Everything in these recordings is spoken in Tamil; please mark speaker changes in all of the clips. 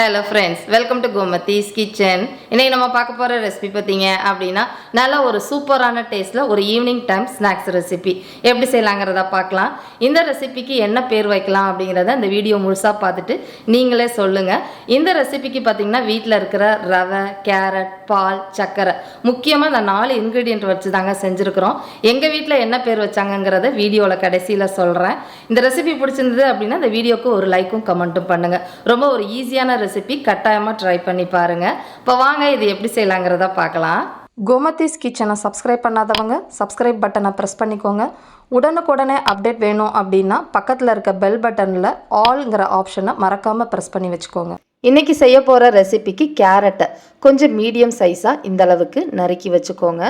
Speaker 1: Hello friends welcome to Gomathi's kitchen இன்னைக்கு நம்ம பார்க்க போகிற ரெசிபி பார்த்தீங்க அப்படின்னா நல்ல ஒரு சூப்பரான டேஸ்ட்டில் ஒரு ஈவினிங் டைம் ஸ்நாக்ஸ் ரெசிபி எப்படி செய்யலாங்கிறத பார்க்கலாம். இந்த ரெசிபிக்கு என்ன பேர் வைக்கலாம் அப்படிங்கிறத இந்த வீடியோ முழுசாக பார்த்துட்டு நீங்களே சொல்லுங்கள் இந்த ரெசிபிக்கு பார்த்தீங்கன்னா வீட்டில் இருக்கிற ரவை கேரட் பால் சர்க்கரை முக்கியமாக இந்த நாலு இன்க்ரீடியன்ட் வச்சு தாங்க செஞ்சுருக்கிறோம். எங்கள் வீட்டில் என்ன பேர் வச்சாங்கங்கிறத வீடியோவில் கடைசியில் சொல்கிறேன் இந்த ரெசிபி பிடிச்சிருந்தது அப்படின்னா இந்த வீடியோக்கு ஒரு லைக்கும் கமெண்ட்டும் பண்ணுங்கள் ரொம்ப ஒரு ஈஸியான ரெசிபி ரெசிபி கட்டாயமாக ட்ரை பண்ணி பாருங்கள் இப்போ வாங்க இது எப்படி செய்யலாங்கிறத பார்க்கலாம். கோமதிஸ் கிச்சனை சப்ஸ்கிரைப் பண்ணாதவங்க சப்ஸ்கிரைப் பட்டனை ப்ரெஸ் பண்ணிக்கோங்க. உடனுக்குடனே அப்டேட் வேணும் அப்படின்னா பக்கத்தில் இருக்க பெல் பட்டனில் ஆல்ங்கிற ஆப்ஷனை மறக்காமல் ப்ரெஸ் பண்ணி வச்சுக்கோங்க. இன்றைக்கி செய்ய போகிற ரெசிபிக்கு கேரட்டை கொஞ்சம் மீடியம் சைஸாக இந்த அளவுக்கு நறுக்கி வச்சுக்கோங்க.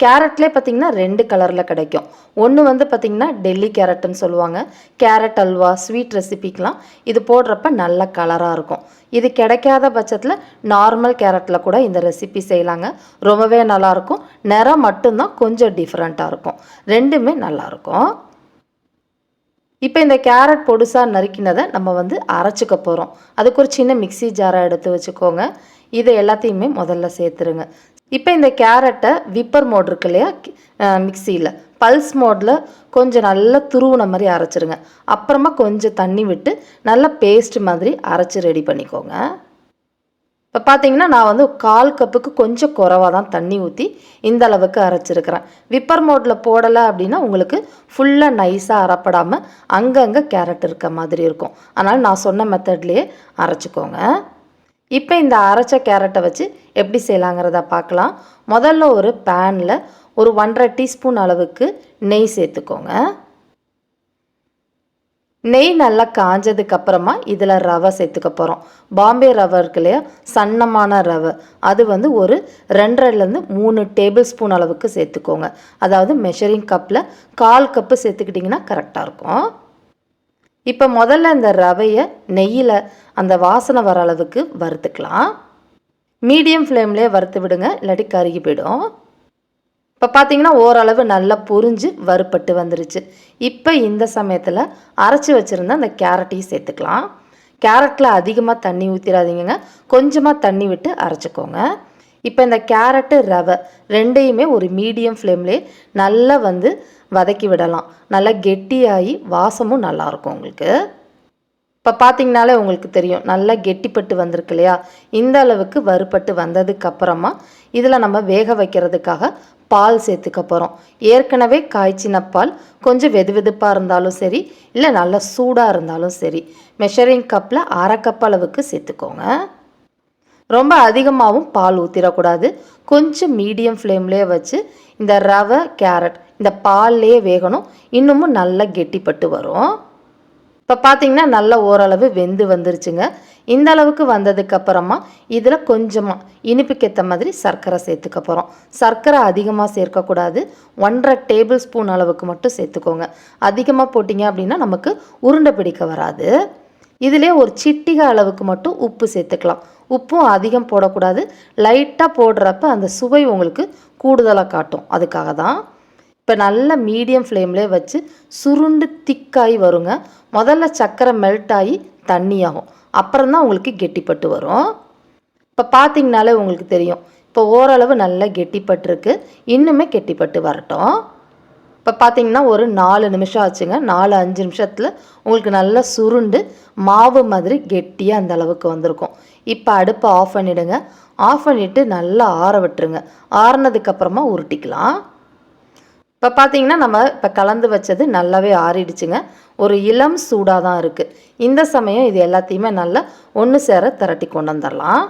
Speaker 1: கேரட்லேயே பார்த்திங்கன்னா ரெண்டு கலரில் கிடைக்கும். ஒன்று வந்து பார்த்திங்கன்னா டெல்லி கேரட்டுன்னு சொல்லுவாங்க. கேரட் அல்வா ஸ்வீட் ரெசிபிக்கெலாம் இது போடுறப்ப நல்ல கலராக இருக்கும். இது கிடைக்காத பட்சத்தில் நார்மல் கேரட்டில் கூட இந்த ரெசிபி செய்யலாங்க. ரொம்பவே நல்லாயிருக்கும் நிறம் மட்டும்தான் கொஞ்சம் டிஃப்ரெண்ட்டாக இருக்கும். ரெண்டுமே நல்லாயிருக்கும் இப்போ இந்த கேரட் பொடுசாக நறுக்கினதை நம்ம வந்து அரைச்சிக்க போகிறோம் அதுக்கு ஒரு சின்ன மிக்ஸி ஜாரை எடுத்து வச்சுக்கோங்க. இதை எல்லாத்தையுமே முதல்ல சேர்த்துருங்க. இப்போ இந்த கேரட்டை விப்பர் மோட் இருக்கு இல்லையா? மிக்சியில் பல்ஸ் மோடில் கொஞ்சம் நல்லா துருவுன மாதிரி அரைச்சிருங்க. அப்புறமா கொஞ்சம் தண்ணி விட்டு நல்லா பேஸ்ட் மாதிரி அரைச்சி ரெடி பண்ணிக்கோங்க. இப்போ பார்த்தீங்கன்னா நான் வந்து கால் கப்புக்கு கொஞ்சம் குறவாக தான் தண்ணி ஊற்றி இந்த அளவுக்கு அரைச்சிருக்கிறேன். விப்பர் மோட்டில் போடலை அப்படின்னா உங்களுக்கு ஃபுல்லாக நைஸாக அரைப்படாமல் அங்கங்கே கேரட் இருக்க மாதிரி இருக்கும். அதனால் நான் சொன்ன மெத்தட்லேயே அரைச்சிக்கோங்க. இப்போ இந்த அரைச்ச கேரட்டை வச்சு எப்படி செய்யலாங்கிறத பார்க்கலாம் முதல்ல ஒரு பேனில் ஒரு ஒன்றரை டீஸ்பூன் அளவுக்கு நெய் சேர்த்துக்கோங்க. நெய் நல்லா காஞ்சதுக்கு அப்புறமா இதில் ரவை சேர்த்துக்க போகிறோம் பாம்பே ரவை இருக்கு இல்லையா? சன்னமான ரவை. அது வந்து ஒரு ரெண்டரைலேருந்து மூணு டேபிள் ஸ்பூன் அளவுக்கு சேர்த்துக்கோங்க. அதாவது மெஷரிங் கப்பில் கால் கப்பு சேர்த்துக்கிட்டிங்கன்னா கரெக்டாக இருக்கும். இப்போ முதல்ல இந்த ரவையை நெய்யில் அந்த வாசனை வர அளவுக்கு வறுத்துக்கலாம். மீடியம் ஃப்ளேம்லேயே வறுத்து விடுங்க. இல்லாட்டி கருகி போயிடும். இப்போ பார்த்தீங்கன்னா ஓரளவு நல்லா பொரிஞ்சு வறுப்பட்டு வந்துருச்சு. இப்போ இந்த சமயத்தில் அரைச்சி வச்சுருந்த அந்த கேரட்டையும் சேர்த்துக்கலாம். கேரட்டில் அதிகமாக தண்ணி ஊற்றிடாதீங்க கொஞ்சமாக தண்ணி விட்டு அரைச்சிக்கோங்க. இப்போ இந்த கேரட்டு ரவை ரெண்டையுமே ஒரு மீடியம் ஃப்ளேம்லே நல்லா வந்து வதக்கி விடலாம். நல்லா கெட்டியாகி வாசமும் நல்லாயிருக்கும் உங்களுக்கு. இப்போ பார்த்தீங்கனாலே உங்களுக்கு தெரியும். நல்லா கெட்டிப்பட்டு வந்திருக்கு இல்லையா? இந்த அளவுக்கு வறுபட்டு வந்ததுக்கப்புறமா இதில் நம்ம வேக வைக்கிறதுக்காக பால் சேர்த்துக்க போகிறோம் ஏற்கனவே காய்ச்சின பால் கொஞ்சம் வெது வெதுப்பாக இருந்தாலும் சரி இல்லை நல்லா சூடாக இருந்தாலும் சரி. மெஷரிங் கப்பில் அரை கப் அளவுக்கு சேர்த்துக்கோங்க. ரொம்ப அதிகமாகவும் பால் ஊற்றிடக்கூடாது கொஞ்சம் மீடியம் ஃப்ளேம்லேயே வச்சு இந்த ரவை கேரட் இந்த பால்லையே வேகணும். இன்னமும் நல்லா கெட்டிப்பட்டு வரும். இப்போ பார்த்திங்கன்னா நல்ல ஓரளவு வெந்து வந்துருச்சுங்க. இந்த அளவுக்கு வந்ததுக்கப்புறமா இதில் கொஞ்சமாக இனிப்புக்கேற்ற மாதிரி சர்க்கரை சேர்த்துக்க போகிறோம் சர்க்கரை அதிகமாக சேர்க்கக்கூடாது ஒன்றரை டேபிள் ஸ்பூன் அளவுக்கு மட்டும் சேர்த்துக்கோங்க. அதிகமாக போட்டிங்க அப்படின்னா நமக்கு உருண்டை பிடிக்க வராது. இதிலே ஒரு சிட்டிகை அளவுக்கு மட்டும் உப்பு சேர்த்துக்கலாம். உப்பும் அதிகம் போடக்கூடாது. லைட்டாக போடுறப்ப அந்த சுவை உங்களுக்கு கூடுதலாக காட்டும். அதுக்காக தான் இப்போ நல்ல மீடியம் ஃப்ளேம்லேயே வச்சு சுருண்டு திக்காகி வருங்க. முதல்ல சர்க்கரை மெல்ட் ஆகி தண்ணியாகும். அப்புறம் தான் உங்களுக்கு கெட்டிப்பட்டு வரும். இப்போ பார்த்தீங்கனாலே உங்களுக்கு தெரியும். இப்போ ஓரளவு நல்லா கெட்டிப்பட்டிருக்கு. இன்னுமே கெட்டிப்பட்டு வரட்டும். இப்போ பார்த்தீங்கன்னா ஒரு நாலு நிமிஷம் ஆச்சுங்க. நாலு அஞ்சு நிமிஷத்தில் உங்களுக்கு நல்லா சுருண்டு மாவு மாதிரி கெட்டியாக அந்த அளவுக்கு வந்திருக்கும். இப்போ அடுப்பை ஆஃப் பண்ணிவிடுங்க ஆஃப் பண்ணிவிட்டு நல்லா ஆற விட்டுருங்க. ஆறுனதுக்கப்புறமா உருட்டிக்கலாம். இப்போ பார்த்தீங்கன்னா நம்ம இப்போ கலந்து வச்சது நல்லாவே ஆறிடுச்சுங்க. ஒரு இளம் சூடாக தான் இருக்குது இந்த சமயம் இது எல்லாத்தையுமே நல்லா ஒன்று சேர திரட்டி கொண்டு வந்துடலாம்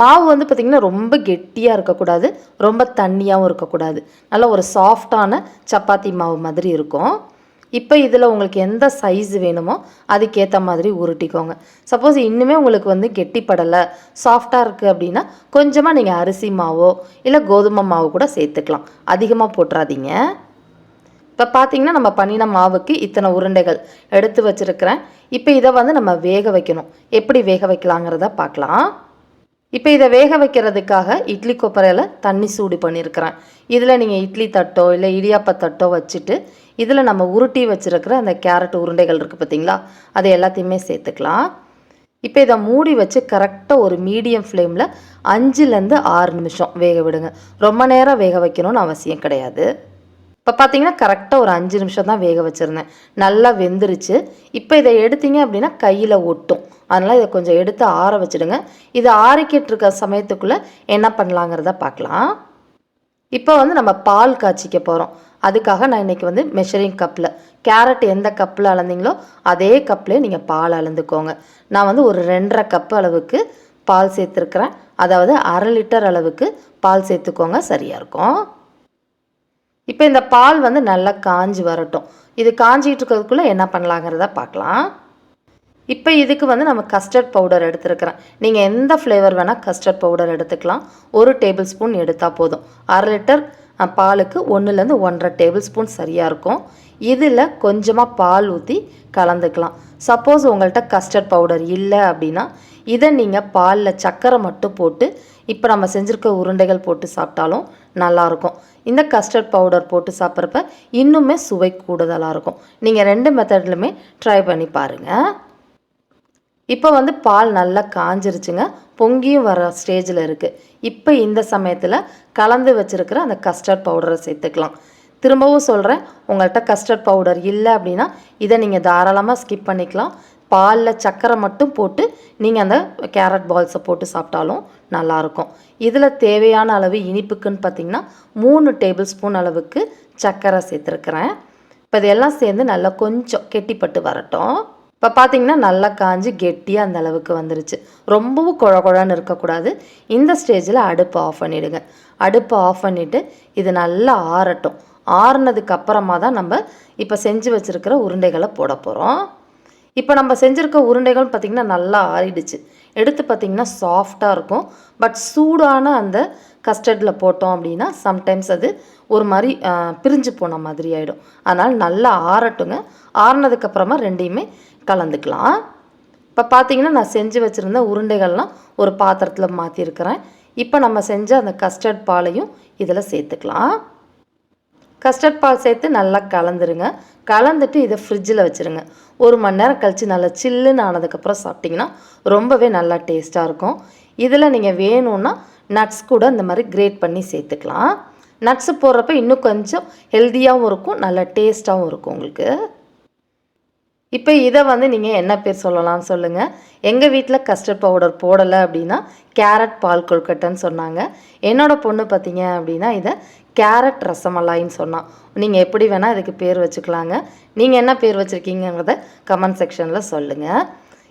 Speaker 1: மாவு வந்து பார்த்திங்கன்னா ரொம்ப கெட்டியாக இருக்கக்கூடாது. ரொம்ப தண்ணியாகவும் இருக்கக்கூடாது. நல்ல ஒரு சாஃப்டான சப்பாத்தி மாவு மாதிரி இருக்கும். இப்போ இதில் உங்களுக்கு எந்த சைஸ் வேணுமோ அதுக்கேற்ற மாதிரி உருட்டிக்கோங்க. சப்போஸ் இன்னுமே உங்களுக்கு வந்து கெட்டிப்படலை சாஃப்டாக இருக்குது அப்படின்னா கொஞ்சமாக நீங்கள் அரிசி மாவோ இல்லை கோதுமை மாவு கூட சேர்த்துக்கலாம். அதிகமாக போட்டுறாதீங்க. இப்போ பார்த்தீங்கன்னா நம்ம பண்ணின மாவுக்கு இத்தனை உருண்டைகள் எடுத்து வச்சுருக்கிறேன். இப்போ இதை வந்து நம்ம வேக வைக்கணும். எப்படி வேக வைக்கலாங்கிறத பார்க்கலாம் இப்போ இதை வேக வைக்கிறதுக்காக இட்லி கொப்பரையில் தண்ணி சூடு பண்ணியிருக்கிறேன் இதில் நீங்கள் இட்லி தட்டோ இல்லை இடியாப்ப தட்டோ வச்சுட்டு இதில் நம்ம உருட்டி வச்சுருக்கிற அந்த கேரட் உருண்டைகள் இருக்குது பார்த்தீங்களா அது எல்லாத்தையுமே சேர்த்துக்கலாம். இப்போ இதை மூடி வச்சு கரெக்டாக ஒரு மீடியம் ஃப்ளேமில் அஞ்சுலேருந்து ஆறு நிமிஷம் வேக விடுங்க. ரொம்ப நேரம் வேக வைக்கணும்னு அவசியம் கிடையாது. இப்போ பார்த்தீங்கன்னா கரெக்டாக ஒரு அஞ்சு நிமிஷம் தான் வேக வச்சுருந்தேன். நல்லா வெந்துருச்சு. இப்போ இதை எடுத்தீங்க அப்படின்னா கையில் ஒட்டும். அதனால் இதை கொஞ்சம் எடுத்து ஆற வச்சுடுங்க. இதை ஆறிக்கிட்டு இருக்க சமயத்துக்குள்ளே என்ன பண்ணலாங்கிறத பார்க்கலாம். இப்போ வந்து நம்ம பால் காய்ச்சிக்க போகிறோம் அதுக்காக நான் இன்றைக்கி வந்து மெஷரிங் கப்பில் கேரட் எந்த கப்பில் அளந்தீங்களோ அதே கப்லேயே நீங்கள் பால் அளந்துக்கோங்க. நான் வந்து ஒரு ரெண்டரை கப்பு அளவுக்கு பால் சேர்த்துருக்குறேன். அதாவது அரை லிட்டர் அளவுக்கு பால் சேர்த்துக்கோங்க. சரியாக இருக்கும். இப்போ இந்த பால் வந்து நல்லா காஞ்சி வரட்டும். இது காஞ்சிட்டு இருக்கிறதுக்குள்ளே என்ன பண்ணலாங்கிறத பார்க்கலாம். இப்போ இதுக்கு வந்து நம்ம கஸ்டர்ட் பவுடர் எடுத்துருக்கிறேன். நீங்கள் எந்த ஃப்ளேவர் வேணால் கஸ்டர்ட் பவுடர் எடுத்துக்கலாம். ஒரு டேபிள் ஸ்பூன் எடுத்தால் போதும். அரை லிட்டர் பாலுக்கு ஒன்றுலேருந்து ஒன்றரை டேபிள் ஸ்பூன் சரியாக இருக்கும். இதில் கொஞ்சமாக பால் ஊற்றி கலந்துக்கலாம். சப்போஸ் உங்கள்கிட்ட கஸ்டர்ட் பவுடர் இல்லை அப்படின்னா இதை நீங்கள் பாலில் சர்க்கரை மட்டும் போட்டு இப்போ நம்ம செஞ்சுருக்க உருண்டைகள் போட்டு சாப்பிட்டாலும் நல்லாயிருக்கும் இந்த கஸ்டர்ட் பவுடர் போட்டு சாப்பிட்றப்ப இன்னுமே சுவை கூடுதலாக இருக்கும். நீங்கள் ரெண்டு மெத்தட்லுமே ட்ரை பண்ணி பாருங்கள் இப்போ வந்து பால் நல்லா காஞ்சிருச்சுங்க. பொங்கியும் வர ஸ்டேஜில் இருக்குது இப்போ இந்த சமயத்தில் கலந்து வச்சுருக்கிற அந்த கஸ்டர்ட் பவுடரை சேர்த்துக்கலாம். திரும்பவும் சொல்கிறேன் உங்கள்கிட்ட கஸ்டர்ட் பவுடர் இல்லை அப்படின்னா இதை நீங்கள் தாராளமாக ஸ்கிப் பண்ணிக்கலாம். பாலில் சர்க்கரை மட்டும் போட்டு நீங்கள் அந்த கேரட் பால்ஸை போட்டு சாப்பிட்டாலும் நல்லாயிருக்கும். இதில் தேவையான அளவு இனிப்புக்குன்னு பார்த்தீங்கன்னா மூணு டேபிள் ஸ்பூன் அளவுக்கு சர்க்கரை சேர்த்துருக்குறேன். இப்போ இதெல்லாம் சேர்ந்து நல்லா கொஞ்சம் கெட்டிப்பட்டு வரட்டும். இப்போ பார்த்தீங்கன்னா நல்லா காஞ்சி கெட்டியாக அந்த அளவுக்கு வந்துருச்சு. ரொம்பவும் குழ குழன்னு இருக்கக்கூடாது. இந்த ஸ்டேஜில் அடுப்பை ஆஃப் பண்ணிவிடுங்க அடுப்பை ஆஃப் பண்ணிவிட்டு இது நல்லா ஆறட்டும். ஆறுனதுக்கு அப்புறமா தான் நம்ம இப்போ செஞ்சு வச்சுருக்கிற உருண்டைகளை போட போகிறோம் இப்போ நம்ம செஞ்சுருக்க உருண்டைகள் பார்த்திங்கன்னா நல்லா ஆறிடுச்சு. எடுத்து பார்த்திங்கன்னா சாஃப்டாக இருக்கும். பட் சூடான அந்த கஸ்டர்டில் போட்டோம் அப்படின்னா சம்டைம்ஸ் அது ஒரு மாதிரி பிரிஞ்சு போன மாதிரி ஆகிடும் அதனால் நல்லா ஆறட்டுங்க. ஆறினதுக்கப்புறமா ரெண்டையுமே கலந்துக்கலாம். இப்போ பார்த்திங்கன்னா நான் செஞ்சு வச்சுருந்த உருண்டைகள்லாம் ஒரு பாத்திரத்தில் மாற்றிருக்கிறேன் இப்போ நம்ம செஞ்ச அந்த கஸ்டர்ட் பாலையும் இதில் சேர்த்துக்கலாம். கஸ்டர்ட் பால் சேர்த்து நல்லா கலந்துருங்க. கலந்துட்டு இதை ஃப்ரிட்ஜில் வச்சுருங்க. ஒரு மணி நேரம் கழித்து நல்லா சில்லுன்னு ஆனதுக்கப்புறம் சாப்பிட்டிங்கன்னா ரொம்பவே நல்லா டேஸ்ட்டாக இருக்கும். இதில் நீங்கள் வேணும்னா நட்ஸ் கூட இந்த மாதிரி கிரேட் பண்ணி சேர்த்துக்கலாம். நட்ஸு போடுறப்ப இன்னும் கொஞ்சம் ஹெல்த்தியாகவும் இருக்கும் நல்லா டேஸ்ட்டாகவும் இருக்கும் உங்களுக்கு. இப்போ இதை வந்து நீங்கள் என்ன பேர் சொல்லலாம்னு சொல்லுங்கள் எங்கள் வீட்டில் கஸ்டர்ட் பவுடர் போடலை அப்படின்னா கேரட் பால் கொழுக்கட்டைன்னு சொன்னாங்க. என்னோடய பொண்ணு பார்த்தீங்க அப்படின்னா இதை கேரட் ரசமலாயின்னு சொன்னான் நீங்கள் எப்படி வேணால் இதுக்கு பேர் வச்சுக்கலாங்க. நீங்கள் என்ன பேர் வச்சுருக்கீங்கிறத கமெண்ட் செக்ஷனில் சொல்லுங்கள்